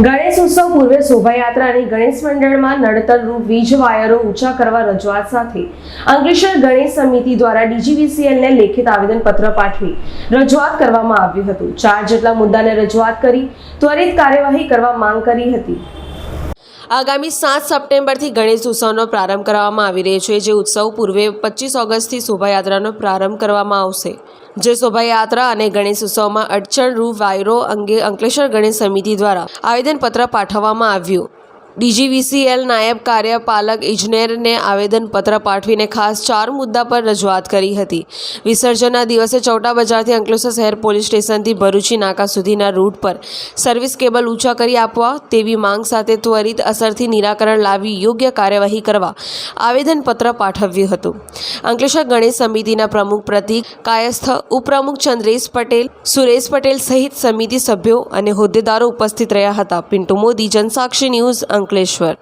ઉત્સવ પૂર્વે શોભાયાત્રા અને ગણેશ મંડળમાં નડતરરૂપ વીજ વાયરો ઊંચા કરવા રજૂઆત સાથે અંકલેશ્વર ગણેશ સમિતિ દ્વારા ડીજીવીસીએલને લેખિત આવેદનપત્ર પાઠવી રજૂઆત કરવામાં આવ્યું હતું. ચાર જેટલા મુદ્દાને રજૂઆત કરી, ત્વરિત કાર્યવાહી કરવા માંગ કરી હતી. આગામી સાત સપ્ટેમ્બરથી ગણેશ ઉત્સવનો પ્રારંભ કરવામાં આવી રહ્યો છે, જે ઉત્સવ પૂર્વે પચીસ ઓગસ્ટથી શોભાયાત્રાનો પ્રારંભ કરવામાં આવશે. જે શોભાયાત્રા અને ગણેશ ઉત્સવમાં અડચણરૂપ વાયરો અંગે અંકલેશ્વર ગણેશ સમિતિ દ્વારા આવેદનપત્ર પાઠવવામાં આવ્યું. ડીજીવીસીએલ નાયબ કાર્યપાલક ઇજનેરને આવેદનપત્ર પાઠવીને ખાસ ચાર મુદ્દા પર રજૂઆત કરી હતી. વિસર્જનના દિવસે ચૌટા બજારથી અંકલેશ્વર શહેર પોલીસ સ્ટેશનથી ભરૂચી નાકા સુધીના રૂટ પર સર્વિસ કેબલ ઊંચા કરી આપવા તેવી માંગ સાથે ત્વરિત અસરથી નિરાકરણ લાવી યોગ્ય કાર્યવાહી કરવા આવેદનપત્ર પાઠવ્યું હતું. અંકલેશ્વર ગણેશ સમિતિના પ્રમુખ પ્રતિક કાયસ્થ ઉપપ્રમુખ ચંદ્રેશ પટેલ, સુરેશ પટેલ સહિત સમિતિ સભ્યો અને હોદ્દેદારો ઉપસ્થિત રહ્યા હતા. પિન્ટુ મોદી, જનસાક્ષી ન્યૂઝ અંકલેશ્વર.